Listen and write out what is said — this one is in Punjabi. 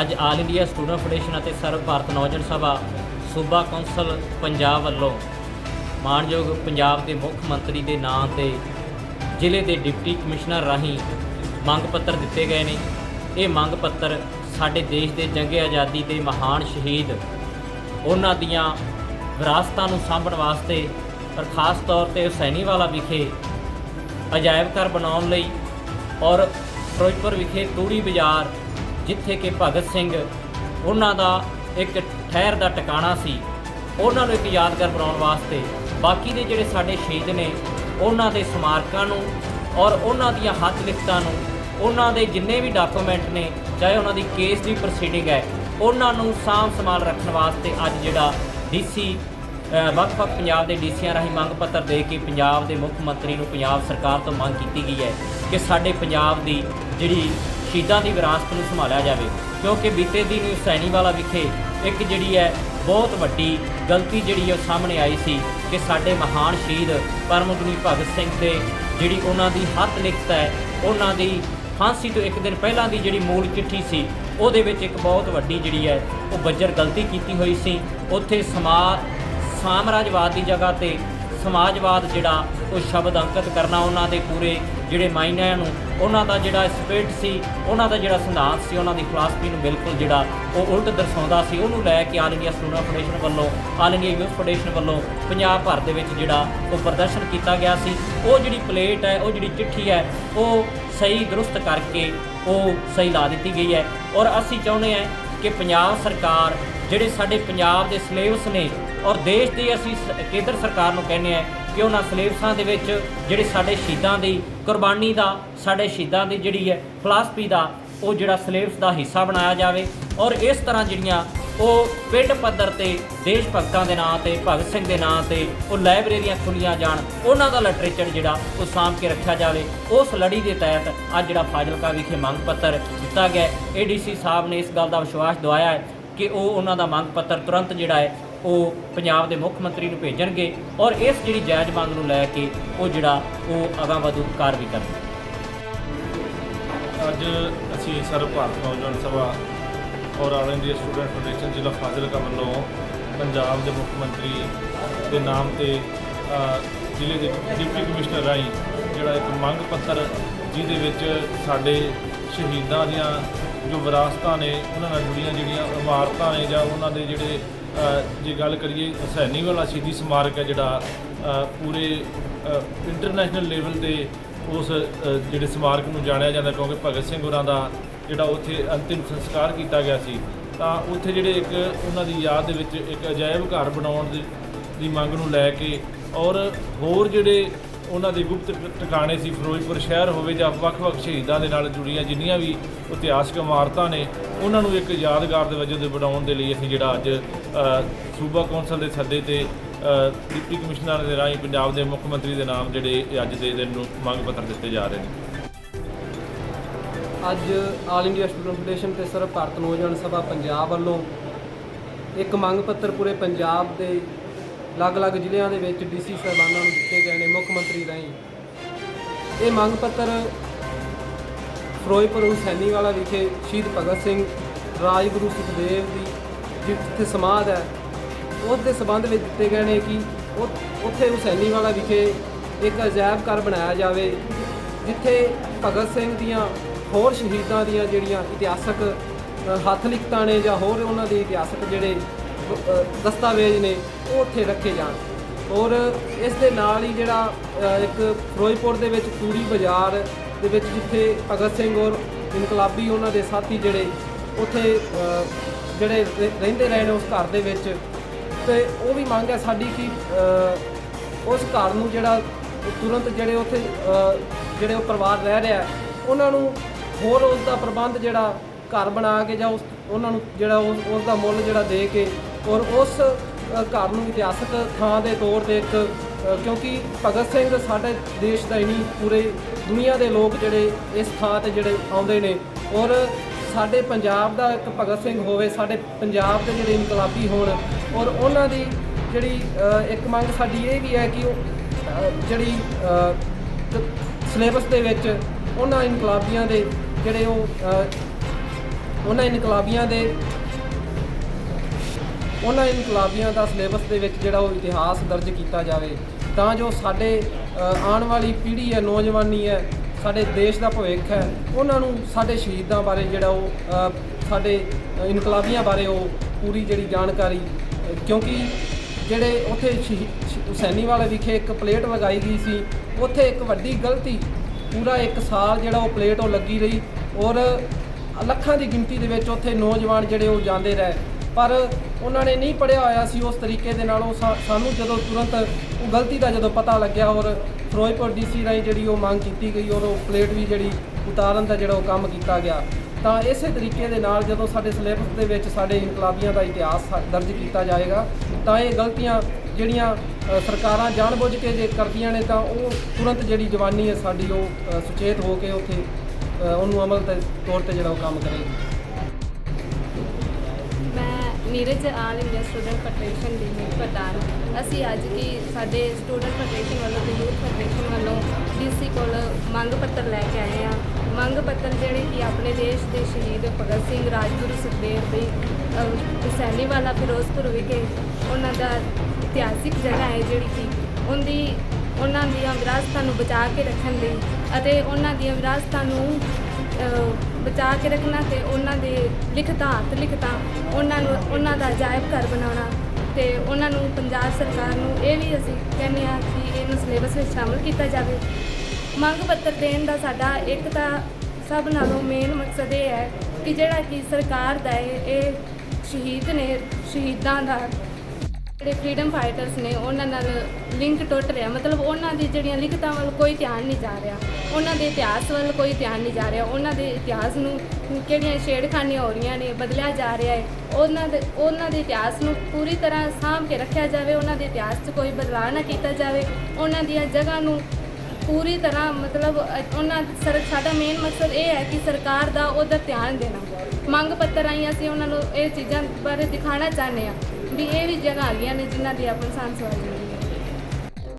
ਅੱਜ ਆਲ ਇੰਡੀਆ ਸਟੂਡੈਂਟ ਫੈਡਰੇਸ਼ਨ ਅਤੇ ਸਰਵ ਭਾਰਤ ਨੌਜਵਾਨ ਸਭਾ ਸੂਬਾ ਕੌਂਸਲ ਪੰਜਾਬ ਵੱਲੋਂ ਮਾਨਯੋਗ ਪੰਜਾਬ ਦੇ ਮੁੱਖ ਮੰਤਰੀ ਦੇ ਨਾਂ ਤੇ ਜ਼ਿਲ੍ਹੇ ਦੇ ਡਿਪਟੀ ਕਮਿਸ਼ਨਰ ਰਾਹੀਂ ਮੰਗ ਪੱਤਰ ਦਿੱਤੇ ਗਏ ਨੇ। ਇਹ ਮੰਗ ਪੱਤਰ ਸਾਡੇ ਦੇਸ਼ ਦੇ ਜੰਗੇ ਆਜ਼ਾਦੀ ਦੇ ਮਹਾਨ ਸ਼ਹੀਦ ਉਹਨਾਂ ਦੀਆਂ ਵਿਰਾਸਤਾਂ ਨੂੰ ਸਾਂਭਣ ਵਾਸਤੇ ਪਰ ਖਾਸ ਤੌਰ ਤੇ ਹੁਸੈਨੀਵਾਲਾ ਵਿਖੇ ਅਜਾਇਬ ਘਰ ਬਣਾਉਣ ਲਈ ਔਰ ਫਿਰੋਜ਼ਪੁਰ ਵਿਖੇ ਤੂੜੀ ਬਾਜ਼ਾਰ ਜਿੱਥੇ ਕਿ ਭਗਤ ਸਿੰਘ ਉਹਨਾਂ ਦਾ ਇੱਕ ਠਹਿਰ ਦਾ ਟਿਕਾਣਾ ਸੀ ਉਹਨਾਂ ਨੂੰ ਇੱਕ ਯਾਦਗਾਰ ਬਣਾਉਣ ਵਾਸਤੇ ਬਾਕੀ ਦੇ ਜਿਹੜੇ ਸਾਡੇ ਸ਼ਹੀਦ ਨੇ ਉਹਨਾਂ ਦੇ ਸਮਾਰਕਾਂ ਨੂੰ ਔਰ ਉਹਨਾਂ ਦੀਆਂ ਹੱਥ ਲਿਖਤਾਂ ਨੂੰ ਉਹਨਾਂ ਦੇ ਜਿੰਨੇ ਵੀ ਡਾਕੂਮੈਂਟ ਨੇ ਚਾਹੇ ਉਹਨਾਂ ਦੀ ਕੇਸ ਦੀ ਪ੍ਰੋਸੀਡਿੰਗ ਹੈ ਉਹਨਾਂ ਨੂੰ ਸਾਂਭ ਸੰਭਾਲ ਰੱਖਣ ਵਾਸਤੇ ਅੱਜ ਜਿਹੜਾ ਡੀਸੀ ਅ, ਵੱਖ-ਵੱਖ ਪੰਜਾਬ ਦੇ ਡੀਸੀਆਂ ਰਾਹੀਂ ਮੰਗ ਪੱਤਰ ਦੇ ਕੇ ਪੰਜਾਬ ਦੇ ਮੁੱਖ ਮੰਤਰੀ ਨੂੰ ਪੰਜਾਬ ਸਰਕਾਰ ਤੋਂ ਮੰਗ ਕੀਤੀ ਗਈ ਹੈ ਕਿ ਸਾਡੇ ਪੰਜਾਬ ਦੀ ਜਿਹੜੀ ਸ਼ਹੀਦਾਂ ਦੀ ਵਿਰਾਸਤ ਨੂੰ ਸੰਭਾਲਿਆ ਜਾਵੇ, ਕਿਉਂਕਿ ਬੀਤੇ ਦਿਨ ਹੁਸੈਨੀਵਾਲਾ ਵਿਖੇ ਇੱਕ ਜਿਹੜੀ ਹੈ ਬਹੁਤ ਵੱਡੀ ਗਲਤੀ ਜਿਹੜੀ ਹੈ ਉਹ ਸਾਹਮਣੇ ਆਈ ਸੀ ਕਿ ਸਾਡੇ ਮਹਾਨ ਸ਼ਹੀਦ ਪਰਮਗੁਰੂ ਭਗਤ ਸਿੰਘ ਦੇ ਜਿਹੜੀ ਉਹਨਾਂ ਦੀ ਹੱਥ ਲਿਖਤ ਹੈ, ਉਹਨਾਂ ਦੀ ਫਾਂਸੀ ਤੋਂ ਇੱਕ ਦਿਨ ਪਹਿਲਾਂ ਦੀ ਜਿਹੜੀ ਮੂਲ ਚਿੱਠੀ ਸੀ, ਉਹਦੇ ਵਿੱਚ ਇੱਕ ਬਹੁਤ ਵੱਡੀ ਜਿਹੜੀ ਹੈ ਉਹ ਬੱਜਰ ਗਲਤੀ ਕੀਤੀ ਹੋਈ ਸੀ। ਉੱਥੇ ਸਮਾ ਸਾਮਰਾਜਵਾਦ ਦੀ ਜਗ੍ਹਾ ਤੇ ਸਮਾਜਵਾਦ ਜਿਹੜਾ, ਉਹ ਸ਼ਬਦ ਅੰਕਿਤ ਕਰਨਾ ਉਹਨਾਂ ਦੇ ਪੂਰੇ ਜਿਹੜੇ ਮਾਇਨਿਆਂ ਨੂੰ, ਉਹਨਾਂ ਦਾ ਜਿਹੜਾ ਸਪਿਰਿਟ ਸੀ, ਉਹਨਾਂ ਦਾ ਜਿਹੜਾ ਸਿਧਾਂਤ ਸੀ, ਉਹਨਾਂ ਦੀ ਫਿਲਾਸਫੀ ਨੂੰ ਬਿਲਕੁਲ ਜਿਹੜਾ ਉਹ ਉਲਟ ਦਰਸਾਉਂਦਾ ਸੀ, ਉਹਨੂੰ ਲੈ ਕੇ ਆਲ ਇੰਡੀਆ ਸਟੂਡੈਂਟ ਫੈਡਰੇਸ਼ਨ ਵੱਲੋਂ ਆਲ ਇੰਡੀਆ ਯੂਥ ਫੈਡਰੇਸ਼ਨ ਵੱਲੋਂ ਪੰਜਾਬ ਭਰ ਦੇ ਵਿੱਚ ਜਿਹੜਾ ਉਹ ਪ੍ਰਦਰਸ਼ਨ ਕੀਤਾ ਗਿਆ ਸੀ। ਉਹ ਜਿਹੜੀ ਪਲੇਟ ਹੈ, ਉਹ ਜਿਹੜੀ ਚਿੱਠੀ ਹੈ, ਉਹ ਸਹੀ ਦਰੁਸਤ ਕਰਕੇ ਉਹ ਸਹੀ ਲਾ ਦਿੱਤੀ ਗਈ ਹੈ। ਔਰ ਅਸੀਂ ਚਾਹੁੰਦੇ ਹਾਂ ਕਿ ਪੰਜਾਬ ਸਰਕਾਰ, ਜਿਹੜੇ ਸਾਡੇ ਪੰਜਾਬ ਦੇ ਸਿਲੇਬਸ ਨੇ ਔਰ ਦੇਸ਼ ਦੀ ਅਸੀਂ ਸ- ਕੇਂਦਰ ਸਰਕਾਰ ਨੂੰ ਕਹਿੰਦੇ ਆ ਕਿ ਉਹਨਾਂ ਸਿਲੇਬਸਾਂ ਦੇ ਵਿੱਚ ਜਿਹੜੇ ਸਾਡੇ ਸ਼ਹੀਦਾਂ ਦੀ, ਕੁਰਬਾਨੀ ਦਾ, ਸਾਡੇ ਸ਼ਹੀਦਾਂ ਦੀ ਜਿਹੜੀ ਹੈ ਫਿਲਾਸਫੀ ਦਾ, ਉਹ ਜਿਹੜਾ ਸਿਲੇਬਸ ਦਾ ਹਿੱਸਾ ਬਣਾਇਆ ਜਾਵੇ ਔਰ ਇਸ ਤਰ੍ਹਾਂ ਜਿਹੜੀਆਂ ਉਹ ਪਿੰਡ ਪੱਧਰ ਤੇ ਦੇਸ਼ ਭਗਤਾਂ ਦੇ ਨਾਂ ਤੇ, ਭਗਤ ਸਿੰਘ ਦੇ ਨਾਂ ਤੇ, ਉਹ ਲਾਇਬ੍ਰੇਰੀਆਂ ਖੁੱਲੀਆਂ ਜਾਣ, ਉਹਨਾਂ ਦਾ ਲਿਟਰੇਚਰ ਜਿਹੜਾ ਉਹ ਸਾਂਭ ਕੇ ਰੱਖਿਆ ਜਾਵੇ, ਉਸ ਲੜੀ ਦੇ ਤਹਿਤ ਅੱਜ ਜਿਹੜਾ ਫਾਜ਼ਿਲਕਾ ਵਿਖੇ ਮੰਗ ਪੱਤਰ ਦਿੱਤਾ ਗਿਆ ਏਡੀਸੀ ਸਾਹਿਬ ਨੇ ਇਸ ਗੱਲ ਦਾ ਵਿਸ਼ਵਾਸ ਦਿਵਾਇਆ ਹੈ ਕਿ ਉਹ ਉਹਨਾਂ ਦਾ ਮੰਗ ਪੱਤਰ ਤੁਰੰਤ ਜਿਹੜਾ ਹੈ ਉਹ ਪੰਜਾਬ ਦੇ ਮੁੱਖ ਮੰਤਰੀ ਨੂੰ ਭੇਜਣਗੇ ਔਰ ਇਸ ਜਿਹੜੀ ਜਾਇਜ਼ ਮੰਗ ਨੂੰ ਲੈ ਕੇ ਉਹ ਜਿਹੜਾ ਉਹ ਅਗਾਂਹ ਵਧੂ ਕਾਰਵਾਈ ਕਰਨਗੇ। ਅੱਜ ਅਸੀਂ ਸਰਵ ਭਾਰਤ ਨੌਜਵਾਨ ਸਭਾ ਔਰ ਆਲ ਇੰਡੀਆ ਸਟੂਡੈਂਟ ਫੈਡਰੇਸ਼ਨ ਜ਼ਿਲ੍ਹਾ ਫਾਜ਼ਿਲਕਾ ਵੱਲੋਂ ਪੰਜਾਬ ਦੇ ਮੁੱਖ ਮੰਤਰੀ ਦੇ ਨਾਮ ਤੇ ਜ਼ਿਲ੍ਹੇ ਦੇ ਡਿਪਟੀ ਕਮਿਸ਼ਨਰ ਰਾਹੀਂ ਜਿਹੜਾ ਇੱਕ ਮੰਗ ਪੱਤਰ ਜਿਹਦੇ ਵਿੱਚ ਸਾਡੇ ਸ਼ਹੀਦਾਂ ਦੀਆਂ ਜੋ ਵਿਰਾਸਤਾਂ ਨੇ, ਉਹਨਾਂ ਨਾਲ ਜੁੜੀਆਂ ਜਿਹੜੀਆਂ ਇਮਾਰਤਾਂ ਨੇ ਜਾਂ ਉਹਨਾਂ ਦੇ ਜਿਹੜੇ ਜੇ ਗੱਲ ਕਰੀਏ, ਹੁਸੈਨੀ ਵਾਲਾ ਸ਼ਹੀਦੀ ਸਮਾਰਕ ਹੈ ਜਿਹੜਾ ਪੂਰੇ ਇੰਟਰਨੈਸ਼ਨਲ ਲੈਵਲ ਤੇ ਉਸ ਜਿਹੜੇ ਸਮਾਰਕ ਨੂੰ ਜਾਣਿਆ ਜਾਂਦਾ, ਕਿਉਂਕਿ ਭਗਤ ਸਿੰਘ ਹੋਰਾਂ ਦਾ ਜਿਹੜਾ ਉੱਥੇ ਅੰਤਿਮ ਸੰਸਕਾਰ ਕੀਤਾ ਗਿਆ ਸੀ, ਤਾਂ ਉੱਥੇ ਜਿਹੜੇ ਇੱਕ ਉਹਨਾਂ ਦੀ ਯਾਦ ਦੇ ਵਿੱਚ ਇੱਕ ਅਜਾਇਬ ਘਰ ਬਣਾਉਣ ਦੀ ਦੀ ਮੰਗ ਨੂੰ ਲੈ ਕੇ ਔਰ ਹੋਰ ਜਿਹੜੇ ਉਹਨਾਂ ਦੇ ਗੁਪਤ ਟਿਕਾਣੇ ਸੀ। ਫਿਰੋਜ਼ਪੁਰ ਸ਼ਹਿਰ ਹੋਵੇ ਜਾਂ ਵੱਖ-ਵੱਖ ਸ਼ਹੀਦਾਂ ਦੇ ਨਾਲ ਜੁੜੀਆਂ ਜਿੰਨੀਆਂ ਵੀ ਇਤਿਹਾਸਕ ਇਮਾਰਤਾਂ ਨੇ, ਉਹਨਾਂ ਨੂੰ ਇੱਕ ਯਾਦਗਾਰ ਦੇ ਵਜੋਂ ਦੇ ਬਣਾਉਣ ਦੇ ਲਈ ਅਸੀਂ ਜਿਹੜਾ ਅੱਜ ਸੂਬਾ ਕੌਂਸਲ ਦੇ ਸੱਦੇ ਤੇ ਡਿਪਟੀ ਕਮਿਸ਼ਨਰ ਦੇ ਰਾਹੀਂ ਪੰਜਾਬ ਦੇ ਮੁੱਖ ਮੰਤਰੀ ਦੇ ਨਾਮ ਜਿਹੜੇ ਅੱਜ ਦੇ ਦਿਨ ਨੂੰ ਮੰਗ ਪੱਤਰ ਦਿੱਤੇ ਜਾ ਰਹੇ ਨੇ। ਅੱਜ ਆਲ ਇੰਡੀਆ ਸਟੂਡੈਂਟ ਫੈਡਰੇਸ਼ਨ ਤੇ ਸਰਵ ਭਾਰਤ ਨੌਜਵਾਨ ਸਭਾ ਪੰਜਾਬ ਵੱਲੋਂ ਇੱਕ ਮੰਗ ਪੱਤਰ ਪੂਰੇ ਪੰਜਾਬ ਦੇ ਅਲੱਗ-ਅਲੱਗ ਜ਼ਿਲ੍ਹਿਆਂ ਦੇ ਵਿੱਚ ਡੀਸੀ ਸਾਹਿਬਾਨਾਂ ਨੂੰ ਦਿੱਤੇ ਗਏ ਨੇ ਮੁੱਖ ਮੰਤਰੀ ਰਾਹੀਂ। ਇਹ ਮੰਗ ਪੱਤਰ ਫਿਰੋਜ਼ਪੁਰ ਹੁਸੈਨੀਵਾਲਾ ਵਿਖੇ ਸ਼ਹੀਦ ਭਗਤ ਸਿੰਘ ਰਾਜਗੁਰੂ ਸੁਖਦੇਵ ਦੀ ਜਿੱਥੇ ਸਮਾਧ ਹੈ। ਉਸ ਦੇ ਸਬੰਧ ਵਿੱਚ ਦਿੱਤੇ ਗਏ ਨੇ ਕਿ ਉਹ- ਉੱਥੇ ਹੁਸੈਨੀਵਾਲਾ ਵਿਖੇ ਇੱਕ ਅਜਾਇਬ ਘਰ ਬਣਾਇਆ ਜਾਵੇ, ਜਿੱਥੇ ਭਗਤ ਸਿੰਘ ਦੀਆਂ ਹੋਰ ਸ਼ਹੀਦਾਂ ਦੀਆਂ ਜਿਹੜੀਆਂ ਇਤਿਹਾਸਕ ਹੱਥ ਲਿਖਤਾਂ ਨੇ ਜਾਂ ਹੋਰ ਉਹਨਾਂ ਦੇ ਇਤਿਹਾਸਕ ਜਿਹੜੇ ਦਸਤਾਵੇਜ਼ ਨੇ, ਉਹ ਉੱਥੇ ਰੱਖੇ ਜਾਣ। ਔਰ ਇਸ ਦੇ ਨਾਲ ਹੀ ਜਿਹੜਾ ਇੱਕ ਫਿਰੋਜ਼ਪੁਰ ਦੇ ਵਿੱਚ ਤੂੜੀ ਬਾਜ਼ਾਰ ਦੇ ਵਿੱਚ ਜਿੱਥੇ ਭਗਤ ਸਿੰਘ ਔਰ ਇਨਕਲਾਬੀ ਉਹਨਾਂ ਦੇ ਸਾਥੀ ਜਿਹੜੇ, ਉੱਥੇ ਜਿਹੜੇ ਰਹਿੰਦੇ ਰਹੇ ਨੇ ਉਸ ਘਰ ਦੇ ਵਿੱਚ। ਤੇ ਉਹ ਵੀ ਮੰਗ ਹੈ ਸਾਡੀ ਕਿ ਉਸ ਘਰ ਨੂੰ ਜਿਹੜਾ ਤੁਰੰਤ ਜਿਹੜੇ ਉੱਥੇ ਜਿਹੜੇ ਉਹ ਪਰਿਵਾਰ ਰਹਿ ਰਿਹਾ ਉਹਨਾਂ ਨੂੰ ਹੋਰ ਉਸ ਦਾ ਪ੍ਰਬੰਧ ਜਿਹੜਾ ਘਰ ਬਣਾ ਕੇ ਜਾਂ ਉਸ ਉਹਨਾਂ ਨੂੰ ਜਿਹੜਾ ਉਸ ਉਸ ਦਾ ਮੁੱਲ ਜਿਹੜਾ ਦੇ ਕੇ ਔਰ ਉਸ ਘਰ ਨੂੰ ਇਤਿਹਾਸਕ ਥਾਂ ਦੇ ਤੌਰ ਤੇ ਇੱਕ ਕਿਉਂਕਿ ਭਗਤ ਸਿੰਘ ਸਾਡੇ ਦੇਸ਼ ਦਾ ਹੀ ਨਹੀਂ ਪੂਰੇ ਦੁਨੀਆ ਦੇ ਲੋਕ ਜਿਹੜੇ ਇਸ ਥਾਂ ਤੇ ਜਿਹੜੇ ਆਉਂਦੇ ਨੇ ਔਰ ਸਾਡੇ ਪੰਜਾਬ ਦਾ ਇੱਕ ਭਗਤ ਸਿੰਘ ਹੋਵੇ, ਸਾਡੇ ਪੰਜਾਬ ਦੇ ਜਿਹੜੇ ਇਨਕਲਾਬੀ ਹੋਣ ਔਰ ਉਹਨਾਂ ਦੀ ਜਿਹੜੀ ਇੱਕ ਮੰਗ ਸਾਡੀ ਇਹ ਵੀ ਹੈ ਕਿ ਜਿਹੜੀ ਸਿਲੇਬਸ ਦੇ ਵਿੱਚ ਉਹਨਾਂ ਇਨਕਲਾਬੀਆਂ ਦੇ ਜਿਹੜੇ ਉਹ ਉਹਨਾਂ ਇਨਕਲਾਬੀਆਂ ਦੇ ਉਹਨਾਂ ਇਨਕਲਾਬੀਆਂ ਦਾ ਸਿਲੇਬਸ ਦੇ ਵਿੱਚ ਜਿਹੜਾ ਉਹ ਇਤਿਹਾਸ ਦਰਜ ਕੀਤਾ ਜਾਵੇ, ਤਾਂ ਜੋ ਸਾਡੇ ਆਉਣ ਵਾਲੀ ਪੀੜ੍ਹੀ ਹੈ, ਨੌਜਵਾਨੀ ਹੈ, ਸਾਡੇ ਦੇਸ਼ ਦਾ ਭਵਿੱਖ ਹੈ, ਉਹਨਾਂ ਨੂੰ ਸਾਡੇ ਸ਼ਹੀਦਾਂ ਬਾਰੇ ਜਿਹੜਾ ਉਹ ਸਾਡੇ ਇਨਕਲਾਬੀਆਂ ਬਾਰੇ ਉਹ ਪੂਰੀ ਜਿਹੜੀ ਜਾਣਕਾਰੀ, ਕਿਉਂਕਿ ਜਿਹੜੇ ਉੱਥੇ ਸ਼ਹੀ- ਸ਼- ਵਿਖੇ ਇੱਕ ਪਲੇਟ ਲਗਾਈ ਗਈ ਸੀ, ਉੱਥੇ ਇੱਕ ਵੱਡੀ ਗਲਤੀ, ਪੂਰਾ ਇੱਕ ਸਾਲ ਜਿਹੜਾ ਉਹ ਪਲੇਟ ਉਹ ਲੱਗੀ ਰਹੀ ਔਰ ਲੱਖਾਂ ਦੀ ਗਿਣਤੀ ਦੇ ਵਿੱਚ ਉੱਥੇ ਨੌਜਵਾਨ ਜਿਹੜੇ ਉਹ ਜਾਂਦੇ ਰਹੇ। ਪਰ ਉਹਨਾਂ ਨੇ ਨਹੀਂ ਪੜਿਆ ਹੋਇਆ ਸੀ ਉਸ ਤਰੀਕੇ ਦੇ ਨਾਲ। ਉਹ ਸਾ- ਸਾਨੂੰ ਜਦੋਂ ਤੁਰੰਤ ਉਹ ਗਲਤੀ ਦਾ ਜਦੋਂ ਪਤਾ ਲੱਗਿਆ ਔਰ ਫਿਰੋਜ਼ਪੁਰ ਡੀਸੀ ਰਾਹੀਂ ਜਿਹੜੀ ਉਹ ਮੰਗ ਕੀਤੀ ਗਈ ਔਰ ਉਹ ਪਲੇਟ ਵੀ ਜਿਹੜੀ ਉਤਾਰਨ ਦਾ ਜਿਹੜਾ ਉਹ ਕੰਮ ਕੀਤਾ ਗਿਆ ਤਾਂ ਇਸੇ ਤਰੀਕੇ ਦੇ ਨਾਲ ਜਦੋਂ ਸਾਡੇ ਸਿਲੇਬਸ ਦੇ ਵਿੱਚ ਸਾਡੇ ਇਨਕਲਾਬੀਆਂ ਦਾ ਇਤਿਹਾਸ ਦਰਜ ਕੀਤਾ ਜਾਏਗਾ ਤਾਂ ਇਹ ਗਲਤੀਆਂ ਜਿਹੜੀਆਂ ਅ, ਸਰਕਾਰਾਂ ਜਾਣਬੁੱਝ ਕੇ ਜੇ ਕਰਦੀਆਂ ਨੇ ਤਾਂ ਉਹ ਤੁਰੰਤ ਜਿਹੜੀ ਜਵਾਨੀ ਹੈ ਸਾਡੀ ਉਹ ਸੁਚੇਤ ਹੋ ਕੇ ਉੱਥੇ ਅ, ਉਹਨੂੰ ਅਮਲ ਦੇ ਤੌਰ ਤੇ ਜਿਹੜਾ ਉਹ ਕੰਮ ਕਰੇਗੀ। ਮੈਂ Neeraj all India student federation ਦੀ ਮੀਤ ਪ੍ਰਧਾਨ ਅਸੀਂ ਅੱਜ ਕੀ ਸਾਡੇ ਸਟੂਡੈਂਟ ਫੈਡਰੇਸ਼ਨ ਵੱਲੋਂ ਤੇ ਯੂਥ ਫੈਡਰੇਸ਼ਨ ਵੱਲੋਂ ਡੀਸੀ ਕੋਲ ਮੰਗ ਪੱਤਰ ਲੈ ਕੇ ਆਏ ਆ ਮੰਗ ਪੱਤਰ ਜਿਹੜੇ ਕਿ ਆਪਣੇ ਦੇਸ਼ ਦੇ ਸ਼ਹੀਦ ਭਗਤ ਸਿੰਘ ਰਾਜਗੁਰੂ ਸੁਖਦੇਵ ਦੀ ਹੁਸੈਨੀ ਵਾਲਾ ਫਿਰੋਜ਼ਪੁਰ ਵਿਖੇ ਉਹਨਾਂ ਦਾ ਇਤਿਹਾਸਿਕ ਜਗ੍ਹਾ ਹੈ ਜਿਹੜੀ ਕਿ ਉਹਦੀ ਉਹਨਾਂ ਦੀਆਂ ਵਿਰਾਸਤਾਂ ਨੂੰ ਬਚਾ ਕੇ ਰੱਖਣ ਲਈ ਅਤੇ ਉਹਨਾਂ ਦੀਆਂ ਵਿਰਾਸਤਾਂ ਨੂੰ ਬਚਾ ਕੇ ਰੱਖਣਾ ਤੇ ਉਹਨਾਂ ਦੇ ਲਿਖਤਾਂ, ਹੱਥ ਲਿਖਤਾਂ, ਉਹਨਾਂ ਨੂੰ, ਉਹਨਾਂ ਦਾ ਅਜਾਇਬ ਘਰ ਬਣਾਉਣਾ ਤੇ ਉਹਨਾਂ ਨੂੰ ਪੰਜਾਬ ਸਰਕਾਰ ਨੂੰ ਇਹ ਵੀ ਅਸੀਂ ਕਹਿੰਦੇ ਹਾਂ ਕਿ ਇਹਨੂੰ ਸਿਲੇਬਸ ਵਿੱਚ ਸ਼ਾਮਲ ਕੀਤਾ ਜਾਵੇ। ਮੰਗ ਪੱਤਰ ਦੇਣ ਦਾ ਸਾਡਾ ਇੱਕ ਤਾਂ ਸਭ ਨਾਲੋਂ ਮੇਨ ਮਕਸਦ ਇਹ ਹੈ ਕਿ ਜਿਹੜਾ ਕਿ ਸਰਕਾਰ ਦਾ ਇਹ ਇਹ ਸ਼ਹੀਦ ਨੇ, ਸ਼ਹੀਦਾਂ ਦਾ ਜਿਹੜੇ ਫਰੀडम ਫਾਈਟਰਸ ਨੇ, ਉਹਨਾਂ ਨਾਲ ਲਿੰਕ ਟੁੱਟ ਰਿਹਾ। ਮਤਲਬ ਉਹਨਾਂ ਦੀ ਜਿਹੜੀਆਂ ਲਿਖਤਾਂ ਵੱਲ ਕੋਈ ਧਿਆਨ ਨਹੀਂ ਜਾ ਰਿਹਾ। ਉਹਨਾਂ ਦੇ ਇਤਿਹਾਸ ਵੱਲ ਕੋਈ ਧਿਆਨ ਨਹੀਂ ਜਾ ਰਿਹਾ। ਉਹਨਾਂ ਦੇ ਇਤਿਹਾਸ ਨੂੰ ਕਿਹੜੀਆਂ ਛੇੜਖਾਨੀਆਂ ਹੋ ਰਹੀਆਂ ਨੇ, ਬਦਲਿਆ ਜਾ ਰਿਹਾ ਹੈ। ਉਹਨਾਂ ਦੇ ਉਹਨਾਂ ਦੇ ਇਤਿਹਾਸ ਨੂੰ ਪੂਰੀ ਤਰ੍ਹਾਂ ਸਾਂਭ ਕੇ ਰੱਖਿਆ ਜਾਵੇ। ਉਹਨਾਂ ਦੇ ਇਤਿਹਾਸ 'ਚ ਕੋਈ ਬਦਲਾਅ ਨਾ ਕੀਤਾ ਜਾਵੇ। ਉਹਨਾਂ ਦੀਆਂ ਜਗ੍ਹਾ ਨੂੰ ਪੂਰੀ ਤਰ੍ਹਾਂ ਮਤਲਬ ਉਹਨਾਂ ਸਰ, ਸਾਡਾ ਮੇਨ ਮਕਸਦ ਇਹ ਹੈ ਕਿ ਸਰਕਾਰ ਦਾ ਉਹਦਾ ਧਿਆਨ ਦੇਣਾ। ਮੰਗ ਪੱਤਰ ਰਾਹੀਂ ਅਸੀਂ ਉਹਨਾਂ ਨੂੰ ਇਹ ਚੀਜ਼ਾਂ ਬਾਰੇ ਦਿਖਾਉਣਾ ਚਾਹੁੰਦੇ ਹਾਂ। ਵੀ ਇਹ ਵੀ ਜਗ੍ਹਾ ਹੈਗੀਆਂ ਨੇ ਜਿਨ੍ਹਾਂ ਦੀ ਆਪਾਂ ਸਾਂਭ ਸੰਭਾਲ ਜ਼ਰੂਰੀ ਹੈ।